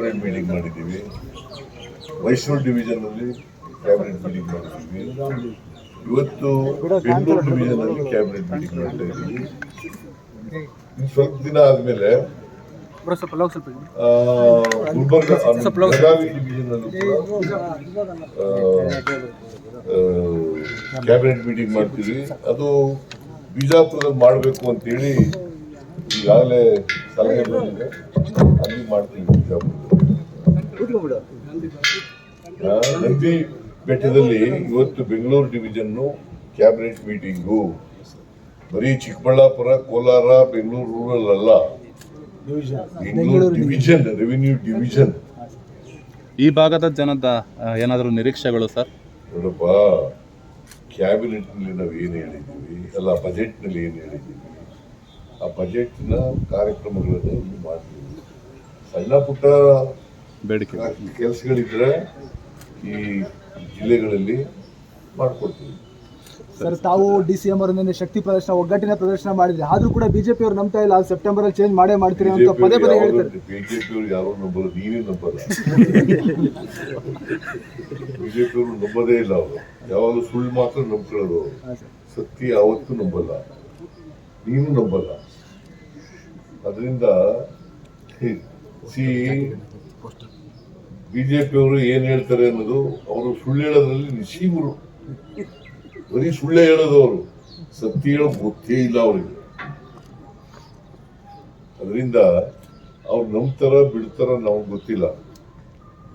Cabinet meeting ಮಾಡಿದ್ದೀವಿ. Mysuru division ಅಲ್ಲಿ cabinet meeting ಮಾಡಿದ್ದೀವಿ. ಇವತ್ತು ಬೆಂಗಳೂರು ಡಿವಿಷನ್ ಅಲ್ಲಿ ಕ್ಯಾಬಿನೆಟ್ ಮೀಟಿಂಗ್ ಮಾಡ್ತಾ ಇದ್ದೀವಿ. ಇನ್ನು ಸ್ವಲ್ಪ ದಿನ ಆದಮೇಲೆ ಗುಲ್ಬರ್ಗ ಬೆಳಗಾವಿ ಡಿವಿಷನ್ ಅಲ್ಲೂ ಕೂಡ ಕ್ಯಾಬಿನೆಟ್ ಮೀಟಿಂಗ್ ಮಾಡ್ತೀವಿ. ಅದು ಬಿಜಾಪುರದಲ್ಲಿ ಮಾಡಬೇಕು ಅಂತೇಳಿ ಈಗಾಗಲೇ ಸಲಹೆ ಬಂದಿದೆ. ಅಲ್ಲಿ ಮಾಡ್ತೀವಿ ಬಿಜಾಪುರದಲ್ಲಿ. ನಂದಿ ಬೆಟ್ಟದಲ್ಲಿ ಇವತ್ತು ಬೆಂಗಳೂರು ಡಿವಿಷನ್ನು ಕ್ಯಾಬಿನೆಟ್ ಮೀಟಿಂಗು. ಬರೀ ಚಿಕ್ಕಬಳ್ಳಾಪುರ ಕೋಲಾರ ಬೆಂಗಳೂರು ರೂರಲ್ ಅಲ್ಲ ಬೆಂಗಳೂರು ಡಿವಿಷನ್ ರೆವಿನ್ಯೂ ಡಿವಿಷನ್ ಈ ಭಾಗದ ಜನದ ಏನಾದರೂ ನಿರೀಕ್ಷೆಗಳು ಸರ್? ನೋಡಪ್ಪ ಕ್ಯಾಬಿನೆಟ್ನಲ್ಲಿ ನಾವು ಏನು ಹೇಳಿದ್ದೀವಿ? ಅಲ್ಲ ಬಜೆಟ್ನಲ್ಲಿ ಏನು ಹೇಳಿದ್ದೀವಿ? ಆ ಬಜೆಟ್ನ ಕಾರ್ಯಕ್ರಮಗಳನ್ನು ಇಲ್ಲಿ ಮಾಡ್ತೀವಿ. ಸಣ್ಣ ಪುಟ್ಟ ಬೇಡಿಕೆ ಕೆಲಸಗಳಿದ್ರೆ ಈ ಜಿಲ್ಲೆಗಳಲ್ಲಿ ಮಾಡ್ಕೊಡ್ತೀವಿ. ಸರ್ ತಾವು ಡಿ ಸಿ ಎಂ ಅವರನ್ನೇ ಶಕ್ತಿ ಪ್ರದರ್ಶನ ಒಗ್ಗಟ್ಟಿನ ಪ್ರದರ್ಶನ ಮಾಡಿದ್ರೆ. ಆದ್ರೂ ಕೂಡ ಬಿಜೆಪಿ ಅವರು ನಂಬ್ತಾ ಇಲ್ಲ ಸೆಪ್ಟೆಂಬರ್ ಅಲ್ಲಿ ಚೇಂಜ್ ಮಾಡೇ ಮಾಡ್ತೀರಿ ಅಂತ ಪದೇ ಪದೇ ಹೇಳ್ತಾರೆ. ಬಿಜೆಪಿ ಅವರು ಯಾರು ನಂಬಲ್ಲ ನೀವೇ ನಂಬಲ್ಲ. ಬಿಜೆಪಿ ಅವರು ನಂಬೋದೇ ಇಲ್ಲ ಅವರು. ಯಾವಾಗಲೂ ಸುಳ್ಳು ಮಾತ್ರ ನಂಬ್ಕೊಳ್ಳೋದು. ಸತ್ಯ ಯಾವತ್ತೂ ನಂಬಲ್ಲ. ನೀನು ನಂಬಲ್ಲ. ಅದರಿಂದ ಸಿ ಬಿಜೆಪಿ ಅವರು ಏನ್ ಹೇಳ್ತಾರೆ ಅನ್ನೋದು ಅವರು ಸುಳ್ಳು ಹೇಳೋದ್ರಲ್ಲಿ ನಿಶೀಮರು ಬರೀ ಸುಳ್ಳೇ ಹೇಳೋದು ಅವರು. ಸತ್ಯ ಹೇಳೋದು ಗೊತ್ತೇ ಇಲ್ಲ ಅವರಿಗೆ. ಅದರಿಂದ ಅವ್ರು ನಂಬ್ತಾರ ಬಿಡ್ತಾರ ನಮಗೆ ಗೊತ್ತಿಲ್ಲ.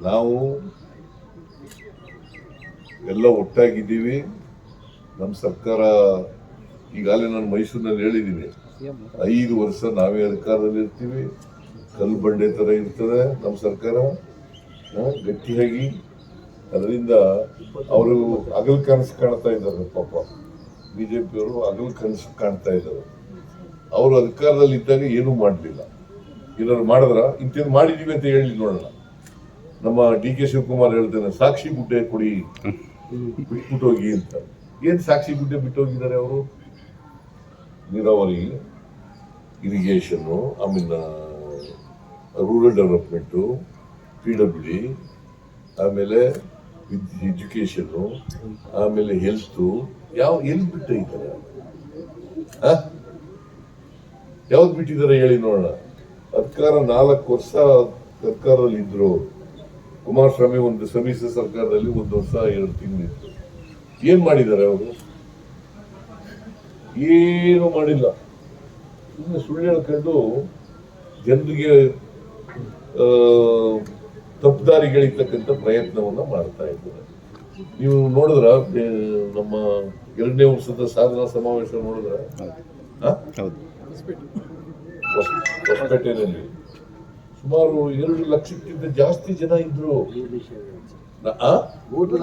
ನಾವು ಎಲ್ಲ ಒಟ್ಟಾಗಿದ್ದೀವಿ. ನಮ್ಮ ಸರ್ಕಾರ ಈಗಾಗಲೇ ನಾನು ಮೈಸೂರಿನಲ್ಲಿ ಹೇಳಿದ್ದೀನಿ. ಐದು ವರ್ಷ ನಾವೇ ಅಧಿಕಾರದಲ್ಲಿ ಇರ್ತೀವಿ ಕಲ್ಲು ಬಂಡೆ ಥರ ಇರ್ತದೆ ನಮ್ಮ ಸರ್ಕಾರ. ಗಟ್ಟಿಯಾಗಿ. ಅದರಿಂದ ಅವರು ಹಗಲ್ ಕನಸು ಕಾಣ್ತಾ ಇದ್ದಾರೆ ಪಾಪ. ಬಿಜೆಪಿಯವರು ಹಗಲ್ ಕನಸು ಕಾಣ್ತಾ ಇದ್ದಾರೆ. ಅವರು ಅಧಿಕಾರದಲ್ಲಿ ಇದ್ದಾಗ ಏನೂ ಮಾಡಲಿಲ್ಲ. ಏನಾದ್ರು ಮಾಡಿದ್ರ? ಇಂಥದ್ದು ಮಾಡಿದೀವಿ ಅಂತ ಹೇಳಿ ನೋಡೋಣ. ನಮ್ಮ ಡಿ ಕೆ ಶಿವಕುಮಾರ್ ಹೇಳ್ತೇನೆ, ಸಾಕ್ಷಿ ಗುಡ್ಡೆ ಕೊಡಿ, ಬಿಟ್ಬಿಟ್ಟೋಗಿ ಅಂತ. ಏನು ಸಾಕ್ಷಿ ಗುಡ್ಡೆ ಬಿಟ್ಟೋಗಿದ್ದಾರೆ ಅವರು? ನೀರಾವರಿ ಇರಿಗೇಷನ್ನು ಆಮೇಲೆ rural development P W D ಆಮೇಲೆ ಎಜುಕೇಷನ್ನು ಆಮೇಲೆ ಹೆಲ್ತು ಯಾವ ಎಲ್ಲಿ ಬಿಟ್ಟು ಇದ್ದಾರೆ? ಯಾವ್ದು ಬಿಟ್ಟಿದ್ದಾರೆ ಹೇಳಿ ನೋಡೋಣ. ಅಧಿಕಾರ ನಾಲ್ಕು ವರ್ಷ ಸರ್ಕಾರದಲ್ಲಿ ಇದ್ರು. ಕುಮಾರಸ್ವಾಮಿ ಒಂದು ಸಮ್ಮಿಶ್ರ ಸರ್ಕಾರದಲ್ಲಿ ಒಂದು ವರ್ಷ, ಎರಡು ತಿಂಗಳಿತ್ತು ಏನ್ ಮಾಡಿದ್ದಾರೆ ಅವರು? ಏನು ಮಾಡಿಲ್ಲ. ಸುಳ್ಳು ಹೇಳ್ಕೊಂಡು ಜನರಿಗೆ ತಪ್ಪುದಾರಿಗಳಿರ್ತಕ್ಕಂಥ ಪ್ರಯತ್ನವನ್ನ ಮಾಡ್ತಾ ಇದ್ದಾರೆ. ನೀವು ನೋಡಿದ್ರ ನಮ್ಮ ಎರಡನೇ ವರ್ಷದ ಸಾಧನಾ ಸಮಾವೇಶ ನೋಡಿದ್ರ? ಹೊಸಪೇಟೆಯಲ್ಲಿ. ಸುಮಾರು ಎರಡು ಲಕ್ಷಕ್ಕಿಂತ ಜಾಸ್ತಿ ಜನ ಇದ್ರು? ಮೂರು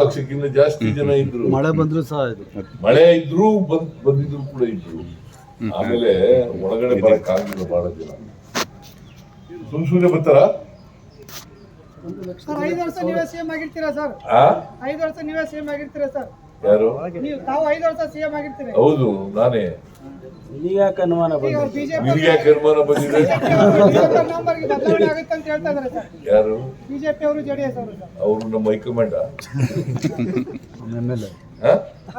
ಲಕ್ಷಕ್ಕಿಂತ ಜಾಸ್ತಿ ಜನ ಇದ್ರು. ಮಳೆ ಬಂದ್ರು ಸಹ ಇದು. ಮಳೆ ಇದ್ರು ಬಂದ್ ಬಂದಿದ್ರು ಕೂಡ ಇದ್ರು. ಆಮೇಲೆ ಒಳಗಡೆ ಬರಕ್ ಆಗಿಲ್ಲ ಬಹಳ ಜನ. ಸುಮ್ ಸುಮ್ನೆ ಬರ್ತಾರ? ಸರ್ ಐದು ವರ್ಷ ನೀವೇ ಸಿಎಂ ಆಗಿರ್ತೀರಾ ಸರ್? ಆ? ಐದು ವರ್ಷ ನೀವೇ ಸಿಎಂ ಆಗಿರ್ತೀರಾ ಸರ್? ಯಾರು? ನೀವು ತಾವು ಐದು ವರ್ಷ ಸಿಎಂ ಆಗಿರ್ತೀರಿ. ಹೌದು ನಾನೇ. ಈಗ ಅವ್ರು ಬಿಜೆಪಿ ನಿನಗೆ ಯಾಕೆ ಅನುಮಾನ ಬಂದಿದೆ? ನಂಬರ್ಗೆ ಬದಲಾವಣೆ ಆಗುತ್ತೆ ಅಂತ ಹೇಳ್ತಾ ಸರ್. ಯಾರು? ಬಿಜೆಪಿ ಅವರು ಜೆಡಿಎಸ್ ಅವರು ಸರ್. ಅವರು ನಮ್ಮ ಹೈಕಮಾಂಡ.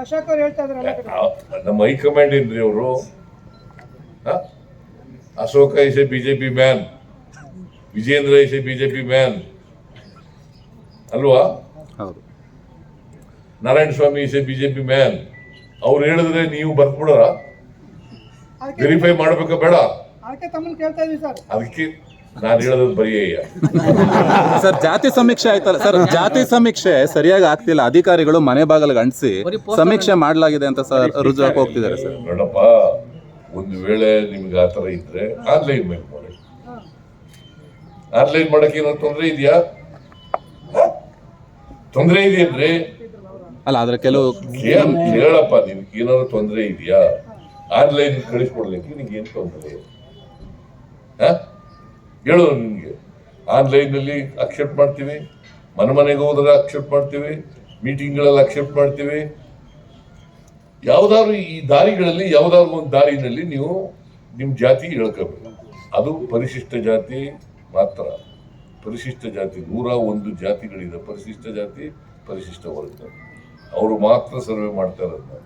ಅಶೋಕ್ ಅವ್ರು ಹೇಳ್ತಾ ಎಲ್ಲ ಕಡೆ. ನಮ್ಮ ಹೈಕಮಾಂಡ್ ಏನ್ರಿ ಅವರು? Ashoka is a BJP man Vijayendra is a BJP man. ಅಲ್ವಾ? ಹೌದು. Narayana Swamy is a BJP man. ಅವ್ರು ಹೇಳಿದ್ರೆ ನೀವು ಬರ್ದ್ಬಿಡೋರ ವೆರಿಫೈ ಮಾಡಬೇಕ ಬೇಡ. ಅದಕ್ಕೆ ನಾನು ಹೇಳೋದು ಬರೀ ಸರ್ ಜಾತಿ ಸಮೀಕ್ಷೆ ಆಯ್ತಲ್ಲ. ಸರ್ ಜಾತಿ ಸಮೀಕ್ಷೆ ಸರಿಯಾಗಿ ಆಗ್ತಿಲ್ಲ. ಅಧಿಕಾರಿಗಳು ಮನೆ ಬಾಗಿಲಿಗೆ ಅಂಟಿಸಿ ಸಮೀಕ್ಷೆ ಮಾಡಲಾಗಿದೆ ಅಂತ ಸರ್ ರುಜುವಾಕ್ ಹೋಗ್ತಿದ್ದಾರೆ ಸರ್. ನೋಡಪ್ಪ ಒಂದು ವೇಳೆ ನಿಮ್ಗೆ ಆ ಥರ ಇದ್ರೆ ಆನ್ಲೈನ್ ಮೇಲೆ ಆನ್ಲೈನ್ ಮಾಡಕ್ಕೆ ಏನಾದ್ರು ತೊಂದರೆ ಇದೆಯಾ? ತೊಂದರೆ ಅಂದ್ರೆ? ಅಲ್ಲ ಆದ್ರೆ ಕೆಲವು ಹೇಳಪ್ಪ ಕೇಳಪ್ಪ ನಿನ್ಗೆ ಏನಾದ್ರು ತೊಂದರೆ ಇದೆಯಾ? ಆನ್ಲೈನ್ ಕಳಿಸ್ಕೊಡ್ಲಿಕ್ಕೆ ನಿನ್ಗೆ ಏನ್ ತೊಂದರೆ? ಹೇಳು ನಿನ್ಗೆ. ಆನ್ಲೈನ್ ಅಲ್ಲಿ ಅಕ್ಸೆಪ್ಟ್ ಮಾಡ್ತೀವಿ. ಮನೆ ಮನೆಗೆ ಹೋದ್ರೆ ಅಕ್ಸೆಪ್ಟ್ ಮಾಡ್ತೀವಿ. ಮೀಟಿಂಗ್ಗಳಲ್ಲಿ ಅಕ್ಸೆಪ್ಟ್ ಮಾಡ್ತೀವಿ. ಯಾವ್ದಾದ್ರು ಈ ದಾರಿಗಳಲ್ಲಿ ಯಾವ್ದಾದ್ರು ಒಂದು ದಾರಿನಲ್ಲಿ ನೀವು ನಿಮ್ ಜಾತಿ ಹೇಳ್ಕೋಬೇಕು. ಅದು ಪರಿಶಿಷ್ಟ ಜಾತಿ ಮಾತ್ರ ಪರಿಶಿಷ್ಟ ಜಾತಿ ನೂರ ಒಂದು ಜಾತಿಗಳಿದೆ ಪರಿಶಿಷ್ಟ ಜಾತಿ ಪರಿಶಿಷ್ಟ ವರ್ಗ. ಅವರು ಮಾತ್ರ ಸರ್ವೆ ಮಾಡ್ತಾ ಇರೋದು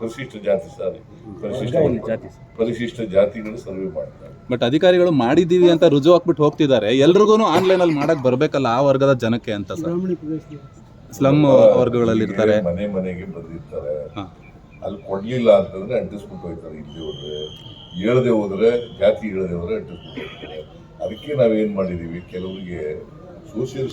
ಪರಿಶಿಷ್ಟ ಜಾತಿ ಸಾರಿ ಪರಿಶಿಷ್ಟ. ಪರಿಶಿಷ್ಟ ಜಾತಿಗಳು ಸರ್ವೆ ಮಾಡ್ತಾರೆ ಬಟ್ ಅಧಿಕಾರಿಗಳು ಮಾಡಿದ್ದೀವಿ ಅಂತ ರುಜು ಹಾಕ್ಬಿಟ್ಟು ಹೋಗ್ತಿದ್ದಾರೆ. ಎಲ್ರಿಗೂ ಆನ್ಲೈನ್ ಅಲ್ಲಿ ಮಾಡಕ್ ಬರ್ಬೇಕಲ್ಲ ಆ ವರ್ಗದ ಜನಕ್ಕೆ ಅಂತ ಸರ್. ಸ್ಲಮ್ ವರ್ಗಗಳಲ್ಲಿ ಇರ್ತಾರೆ. ಮನೆ ಮನೆಗೆ ಬಂದಿರ್ತಾರೆ. ಹಾ. ಅಲ್ಲಿ ಕೊಡ್ಲಿಲ್ಲ ಅಂತಂದ್ರೆ ಅಂಟಿಸ್ಬಿಟ್ಟು ಹೋಗ್ತಾರೆ. ಇಲ್ಲಿ ಹೋದ್ರೆ ಹೇಳದೆ ಹೋದ್ರೆ ಜಾತಿ ಹೇಳದೆ ಹೋದ್ರೆ ಅಂಟಿಸ್ಬಿಟ್ಟು ಹೋಗ್ತಾರೆ. ಅದಕ್ಕೆ ನಾವೇನು ಮಾಡಿದೀವಿ? ಕೆಲವರಿಗೆ ಸೋಷಿಯಲ್